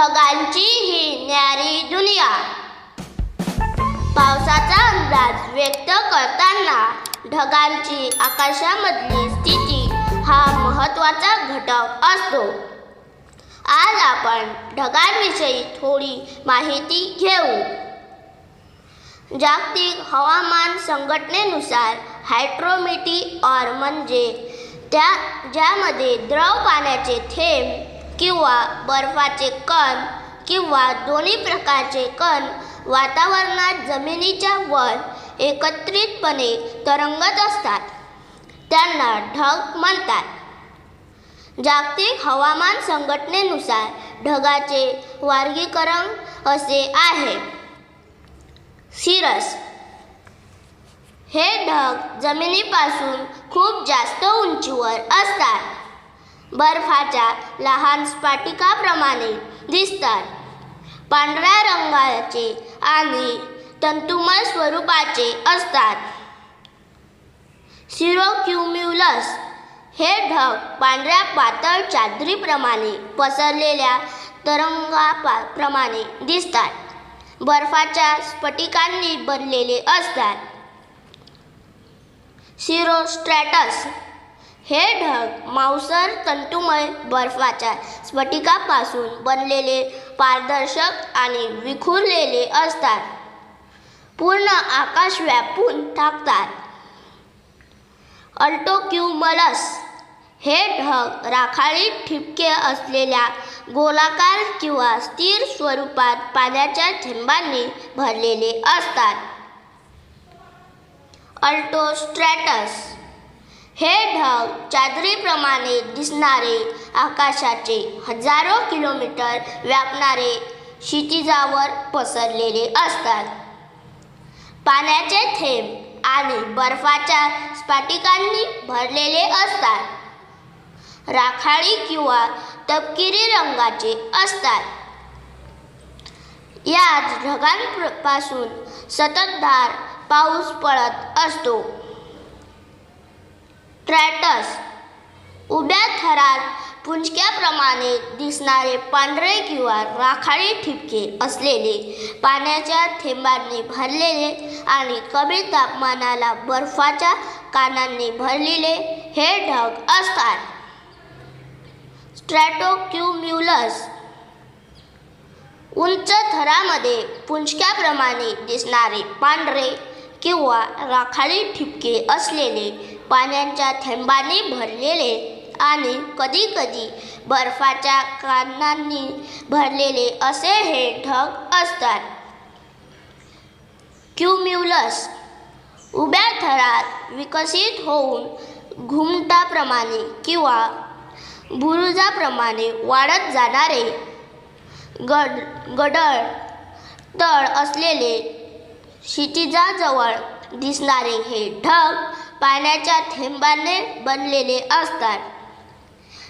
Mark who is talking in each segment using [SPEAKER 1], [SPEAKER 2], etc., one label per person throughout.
[SPEAKER 1] ढगांची ही न्यारी दुनिया. पावसाचा अंदाज व्यक्त करताना ढगांची आकाशामधली स्थिती हा महत्त्वाचा घटक असतो. आज आपण ढगांविषयी थोडी माहिती घेऊ. जागतिक हवामान संघटनेनुसार हायड्रोमिटी ऑर म्हणजे त्या ज्यामध्ये द्रव पाण्याचे थेंब किंवा बर्फाचे कण किंवा दोन्ही प्रकारचे कण वातावरणात जमिनीच्या वर एकत्रितपणे तरंगत असतात. त्यांना ढग म्हणतात. जागतिक हवामान संघटनेनुसार ढगाचे वर्गीकरण असे आहे. सिरस हे ढग जमिनीपासून खूप जास्त उंचीवर असतात. बर्फाच्या लहान स्फाटिकाप्रमाणे दिसतात. पांढऱ्या रंगाचे आणि तंतुमय स्वरूपाचे असतात. सिरोक्युम्युलस हे ढग पांढऱ्या पातळ चादरीप्रमाणे पसरलेल्या तरंगाप्रमाणे दिसतात. बर्फाच्या स्फटिकांनी बनलेले असतात. सिरोस्ट्रॅटस हे ढग मांसर तंतुमय बर्फाच्या स्फटिकापासून बनलेले पारदर्शक आणि विखुरलेले असतात. पूर्ण आकाश व्यापून टाकतात. अल्टोक्युमलस हे ढग राखाडी ठिपके असलेल्या गोलाकार किंवा स्थिर स्वरूपात पाण्याच्या थेंबांनी भरलेले असतात. अल्टोस्ट्रॅटस हे ढग चादरीप्रमाणे दिसणारे आकाशाचे हजारो किलोमीटर व्यापणारे क्षितिजावर पसरलेले असतात. पाण्याचे थेंब आणि बर्फाच्या स्फाटिकांनी भरलेले असतात. राखाडी किंवा तपकिरी रंगाचे असतात. याच ढगांपासून सततधार पाऊस पडत असतो. स्ट्रॅटस उभ्या थरात पुंजक्याप्रमाणे दिसणारे पांढरे किंवा राखाडी ठिपके असलेले पाण्याच्या थेंबांनी भरलेले आणि कमी तापमानाला बर्फाच्या कानांनी भरलेले हे ढग असतात. स्ट्रॅटोक्युम्युलस. उंच थरामध्ये पुंजक्याप्रमाणे दिसणारे पांढरे किंवा राखाडी ठिपके असलेले पाण्याच्या थेंबांनी भरलेले आणि कधीकधी बर्फाच्या कानांनी भरलेले असे हे ढग असतात. क्युम्युलस उभ्या थरात विकसित होऊन घुमटाप्रमाणे किंवा बुरुजाप्रमाणे वाढत जाणारे गड गडळ तळ असलेले क्षितिजाजवळ दिसणारे हे ढग पाण्याच्या थेंबाने बनलेले असतात.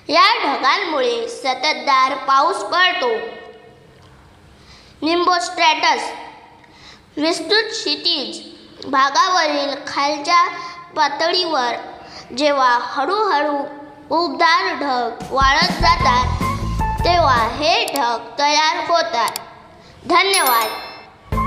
[SPEAKER 1] या ढगांमुळे सततदार पाऊस पडतो. निंबोस्ट्रॅटस विस्तृत क्षितिज भागावरील खालच्या पातळीवर जेव्हा हळूहळू उबदार ढग वाळत जातात तेव्हा हे ढग तयार होतात. धन्यवाद.